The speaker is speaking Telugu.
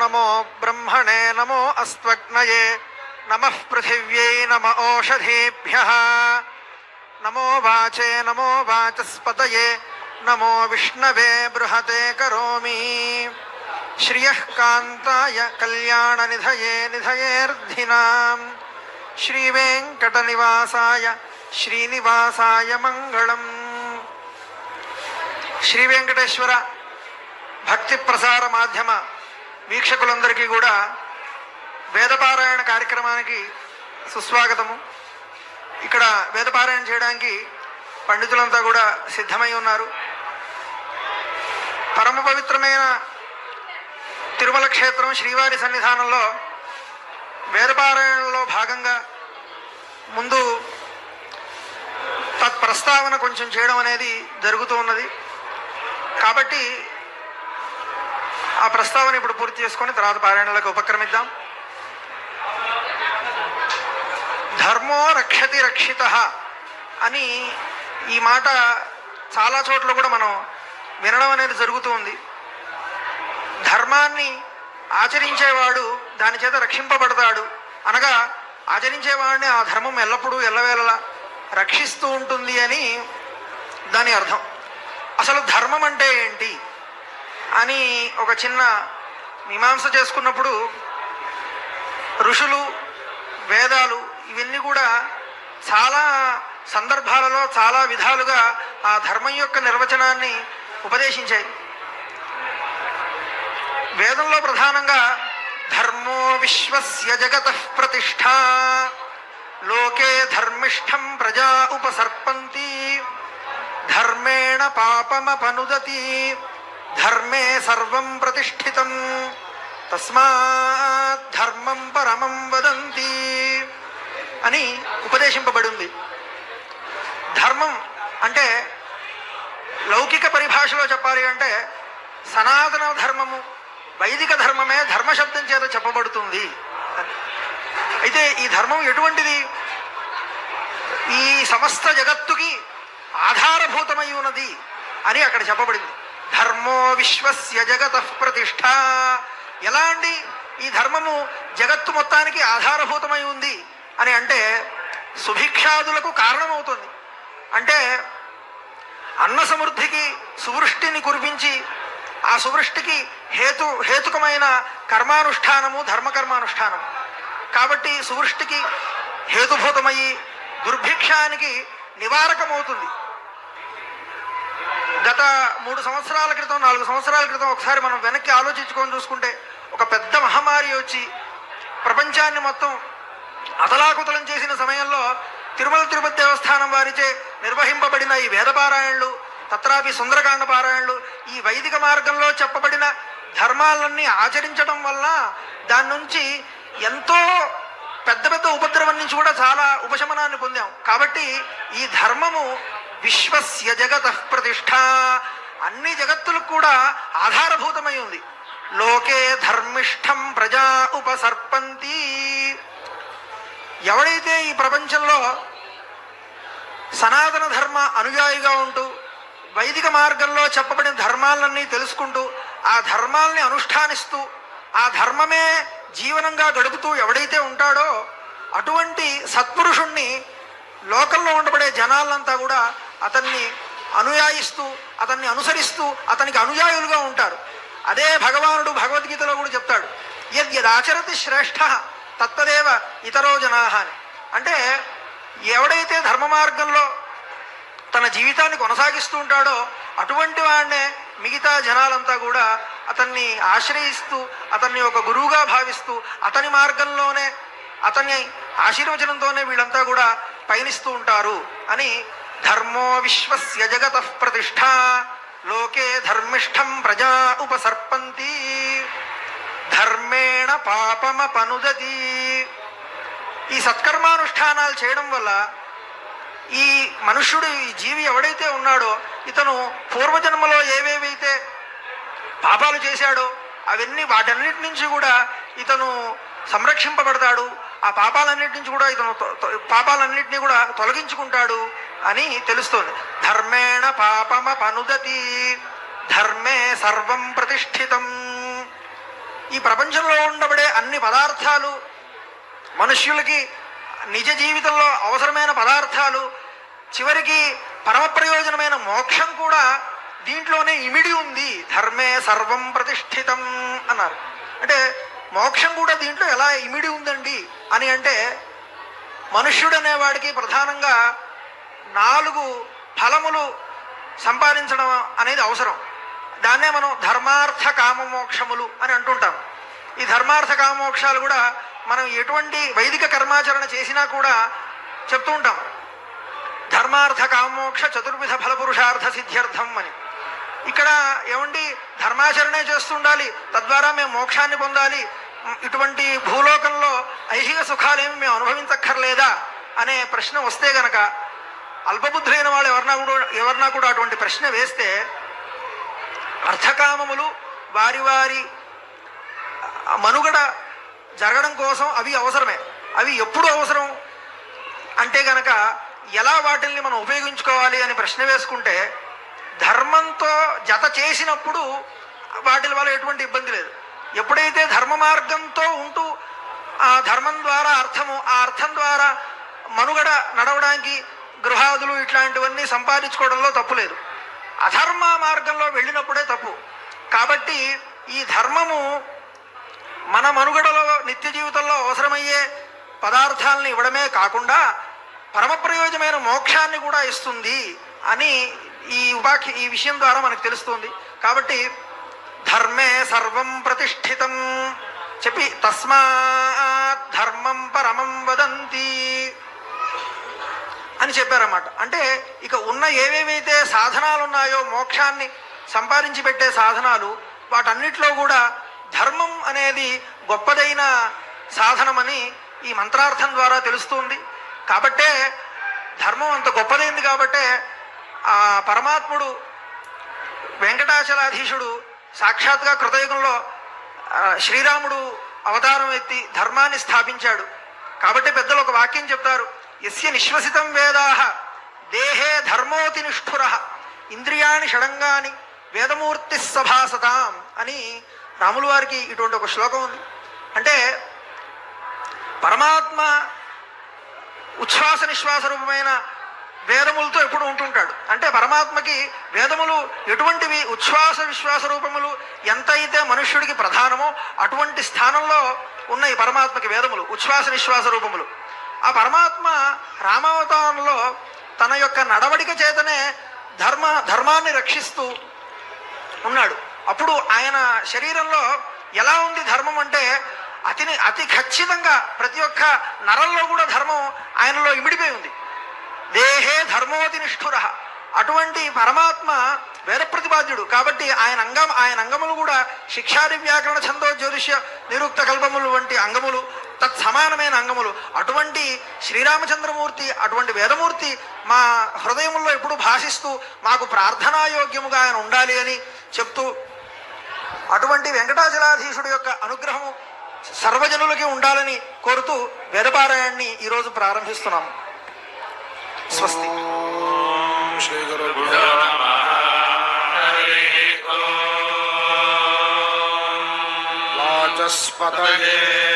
नमो ब्रह्मणे नमो अस्त्वग्नये नम पृथिव्यै नम ओषधीभ्यः नमो वाचे नमो वाचस्पत नमो विष्णवे बृहते कौमी श्रियः कान्ताय कल्याणनिधये निधयेऽर्धिनाम्। श्रीवेङ्कटनिवासाय ಶ್ರೀನಿವಾಸಾಯ ಮಂಗಳಂ ಶ್ರೀ ವೆಂಕಟೇಶ್ವರ ಭಕ್ತಿ ಪ್ರಸಾರ ಮಾಧ್ಯಮ వీక్షకులందరికీ కూడా వేదపారాయణ కార్యక్రమానికి సుస్వాగతము. ఇక్కడ వేదపారాయణ చేయడానికి పండితులంతా కూడా సిద్ధమై ఉన్నారు. పరమ పవిత్రమైన తిరుమల క్షేత్రం శ్రీవారి సన్నిధానంలో వేదపారాయణలో భాగంగా ముందు తత్ ప్రస్తావన కొంచెం చేయడం అనేది జరుగుతూ ఉన్నది. కాబట్టి ఆ ప్రస్తావన ఇప్పుడు పూర్తి చేసుకొని తర్వాత పారాయణలకు ఉపక్రమిద్దాం. ధర్మో రక్షతి రక్షిత అని ఈ మాట చాలా చోట్ల కూడా మనం వినడం అనేది జరుగుతూ ఉంది. ధర్మాన్ని ఆచరించేవాడు దాని చేత రక్షింపబడతాడు అనగా ఆచరించేవాడిని ఆ ధర్మం ఎల్లప్పుడూ ఎల్లవేళలా రక్షిస్తూ ఉంటుంది అని దాని అర్థం. అసలు ధర్మం అంటే ఏంటి? అని ఒక చిన్న మీమాంస చేసుకున్నప్పుడు ఋషులు వేదాలు ఇవన్నీ కూడా చాలా సందర్భాలలో చాలా విధాలుగా ఆ ధర్మం యొక్క నిర్వచనాన్ని ఉపదేశించాయి. వేదంలో ప్రధానంగా ధర్మో విశ్వస్య జగత ప్రతిష్ట లోకే ధర్మిష్టం ప్రజా ఉపసర్పంతి ధర్మేణ పాపమపనుదతి. ధర్మే సర్వం ప్రతిష్ఠితం తస్మాత్ ధర్మం పరమం వదంతి అని ఉపదేశింపబడింది. ధర్మం అంటే లౌకిక పరిభాషలో చెప్పాలి అంటే సనాతన ధర్మము వైదిక ధర్మమే ధర్మశబ్దం చేత చెప్పబడుతుంది. అయితే ఈ ధర్మం ఎటువంటిది? ఈ సమస్త జగత్తుకి ఆధారభూతమై ఉన్నది అని అక్కడ చెప్పబడింది. ధర్మో విశ్వస్య జగత ప్రతిష్ట. ఎలా అండి ఈ ధర్మము జగత్తు మొత్తానికి ఆధారభూతమై ఉంది అని అంటే సుభిక్షాదులకు కారణమవుతుంది. అంటే అన్న సమృద్ధికి సువృష్టిని కురిపించి ఆ సువృష్టికి హేతు హేతుకమైన కర్మానుష్ఠానము ధర్మకర్మానుష్ఠానము కాబట్టి సువృష్టికి హేతుభూతమయ్యి దుర్భిక్షానికి నివారకమవుతుంది. గత మూడు సంవత్సరాల క్రితం నాలుగు సంవత్సరాల క్రితం ఒకసారి మనం వెనక్కి ఆలోచించుకొని చూసుకుంటే ఒక పెద్ద మహమ్మారి వచ్చి ప్రపంచాన్ని మొత్తం అతలాకుతలం చేసిన సమయంలో తిరుమల తిరుపతి దేవస్థానం వారిచే నిర్వహింపబడిన ఈ వేదపారాయణలు తత్రాపి సుందరకాండ పారాయణలు ఈ వైదిక మార్గంలో చెప్పబడిన ధర్మాలన్నీ ఆచరించడం వల్ల దాని నుంచి ఎంతో పెద్ద పెద్ద ఉపద్రవం నుంచి కూడా చాలా ఉపశమనాన్ని పొందాం. కాబట్టి ఈ ధర్మము విశ్వస్య జగత ప్రతిష్ట. అన్ని జగత్తులకు కూడా ఆధారభూతమై ఉంది. లోకే ధర్మిష్టం ప్రజా ఉపసర్పంతి. ఎవడైతే ఈ ప్రపంచంలో సనాతన ధర్మ అనుయాయిగా ఉంటూ వైదిక మార్గంలో చెప్పబడిన ధర్మాలన్నీ తెలుసుకుంటూ ఆ ధర్మాల్ని అనుష్ఠానిస్తూ ఆ ధర్మమే జీవనంగా గడుపుతూ ఎవడైతే ఉంటాడో అటువంటి సత్పురుషుణ్ణి లోకంలో ఉండబడే జనాలంతా కూడా అతన్ని అనుయాయిస్తూ అతన్ని అనుసరిస్తూ అతనికి అనుయాయులుగా ఉంటారు. అదే భగవానుడు భగవద్గీతలో కూడా చెప్తాడు యద్యదాచరతి శ్రేష్ఠ తత్తదేవ ఇతరో జనాహ అని. అంటే ఎవడైతే ధర్మ మార్గంలో తన జీవితాన్ని కొనసాగిస్తూ ఉంటాడో అటువంటి వాడినే మిగతా జనాలంతా కూడా అతన్ని ఆశ్రయిస్తూ అతన్ని ఒక గురువుగా భావిస్తూ అతని మార్గంలోనే అతని ఆశీర్వచనంతోనే వీళ్ళంతా కూడా పయనిస్తూ ఉంటారు అని ధర్మో విశ్వస్య జగత ప్రతిష్ట లోకే ధర్మిష్టం ప్రజా ఉపసర్పంతి ధర్మేణ పాపమపనుదతి ఈ సత్కర్మానుష్ఠానాలు చేయడం వల్ల ఈ మనుష్యుడు ఈ జీవి ఎవడైతే ఉన్నాడో ఇతను పూర్వజన్మలో ఏవేవైతే పాపాలు చేశాడో అవన్నీ వాటన్నిటి నుంచి కూడా ఇతను సంరక్షింపబడతాడు. ఆ పాపాలన్నిటి నుంచి కూడా ఇతను తొ- పాపాలన్నింటినీ కూడా తొలగించుకుంటాడు అని తెలుస్తోంది. ధర్మేణ పాపమ పనుదతి ధర్మే సర్వం ప్రతిష్ఠితం. ఈ ప్రపంచంలో ఉండబడే అన్ని పదార్థాలు మనుష్యులకి నిజ జీవితంలో అవసరమైన పదార్థాలు చివరికి పరమ ప్రయోజనమైన మోక్షం కూడా దీంట్లోనే ఇమిడి ఉంది. ధర్మే సర్వం ప్రతిష్ఠితం అన్నారు. అంటే మోక్షం కూడా దీంట్లో ఎలా ఇమిడి ఉందండి అని అంటే మనుష్యుడనేవాడికి ప్రధానంగా నాలుగు ఫలములు సంపాదించడం అనేది అవసరం. దాన్నే మనం ధర్మార్థ కామమోక్షములు అని అంటుంటాం. ఈ ధర్మార్థ కామమోక్షాలు కూడా మనం ఎటువంటి వైదిక కర్మాచరణ చేసినా కూడా చెప్తూ ఉంటాం. ధర్మార్థ కామోక్ష చతుర్విధ ఫలపురుషార్థ సిద్ధ్యర్థం అని. ఇక్కడ ఏమండి ధర్మాచరణే చేస్తుండాలి తద్వారా మేము మోక్షాన్ని పొందాలి ఇటువంటి భూలోకంలో ఐహిక సుఖాలేమి మేము అనుభవించక్కర్లేదా అనే ప్రశ్న వస్తే గనక అల్పబుద్ధులైన వాళ్ళు ఎవరినా కూడా ఎవరినా కూడా అటువంటి ప్రశ్న వేస్తే అర్థకామములు వారి వారి మనుగడ జరగడం కోసం అవి అవసరమే. అవి ఎప్పుడు అవసరం అంటే గనక ఎలా వాటిల్ని మనం ఉపయోగించుకోవాలి అని ప్రశ్న వేసుకుంటే ధర్మంతో జత చేసినప్పుడు వాటి వల్ల ఎటువంటి ఇబ్బంది లేదు. ఎప్పుడైతే ధర్మ మార్గంతో ఉంటూ ఆ ధర్మం ద్వారా అర్థము ఆ అర్థం ద్వారా మనుగడ నడవడానికి గృహాదులు ఇట్లాంటివన్నీ సంపాదించుకోవడంలో తప్పు లేదు. అధర్మ మార్గంలో వెళ్ళినప్పుడే తప్పు. కాబట్టి ఈ ధర్మము మన మనుగడలో నిత్య జీవితంలో అవసరమయ్యే పదార్థాలను ఇవ్వడమే కాకుండా పరమ ప్రయోజనమైన మోక్షాన్ని కూడా ఇస్తుంది అని ఈ ఉపాఖ్య ఈ విషయం ద్వారా మనకు తెలుస్తుంది. కాబట్టి ధర్మే సర్వం ప్రతిష్ఠితం చెప్పి తస్మాత్ ధర్మం పరమం వదంతి అని చెప్పారన్నమాట. అంటే ఇక ఉన్న ఏవేవైతే సాధనాలు ఉన్నాయో మోక్షాన్ని సంపాదించి పెట్టే సాధనాలు వాటన్నిటిలో కూడా ధర్మం అనేది గొప్పదైన సాధనమని ఈ మంత్రార్థం ద్వారా తెలుస్తుంది. కాబట్టే ధర్మం అంత గొప్పదైంది కాబట్టే ఆ పరమాత్ముడు వెంకటాచలాధీశుడు సాక్షాత్గా కృతయుగంలో శ్రీరాముడు అవతారం ఎత్తి ధర్మాన్ని స్థాపించాడు. కాబట్టి పెద్దలు ఒక వాక్యం చెప్తారు ఎస్య నిశ్వసితం వేదాహ దేహే ధర్మోతి నిష్ఠుర ఇంద్రియాణి షడంగాని వేదమూర్తి సభాసతాం అని రాములు వారికి ఇటువంటి ఒక శ్లోకం ఉంది. అంటే పరమాత్మ ఉచ్ఛ్వాస నిశ్వాస రూపమైన వేదములతో ఎప్పుడు ఉంటుంటాడు. అంటే పరమాత్మకి వేదములు ఎటువంటివి ఉచ్ఛ్వాస విశ్వాస రూపములు ఎంతైతే మనుష్యుడికి ప్రధానమో అటువంటి స్థానంలో ఉన్నాయి పరమాత్మకి వేదములు ఉచ్ఛ్వాస నిశ్వాస రూపములు. ఆ పరమాత్మ రామావతారంలో తన యొక్క నడవడిక చేతనే ధర్మ ధర్మాన్ని రక్షిస్తూ ఉన్నాడు. అప్పుడు ఆయన శరీరంలో ఎలా ఉంది ధర్మం అంటే అతిని అతి ఖచ్చితంగా ప్రతి ఒక్క నరంలో కూడా ధర్మం ఆయనలో ఇమిడిపోయి ఉంది. దేహే ధర్మోతి నిష్ఠుర. అటువంటి పరమాత్మ వేద ప్రతిపాద్యుడు కాబట్టి ఆయన అంగం ఆయన అంగములు కూడా శిక్షాది వ్యాకరణ ఛందో జ్యోతిష్య నిరుక్త కల్పములు వంటి అంగములు తత్సమానమైన అంగములు. అటువంటి శ్రీరామచంద్రమూర్తి అటువంటి వేదమూర్తి మా హృదయముల్లో ఎప్పుడు భాషిస్తూ మాకు ప్రార్థనాయోగ్యముగా ఆయన ఉండాలి అని చెప్తూ అటువంటి వెంకటాచలాధీశుడు యొక్క అనుగ్రహము సర్వజనులకి ఉండాలని కోరుతూ వేదపారాయణ్ణి ఈరోజు ప్రారంభిస్తున్నాము. स्वस्ति। श्री वाचस्पतये।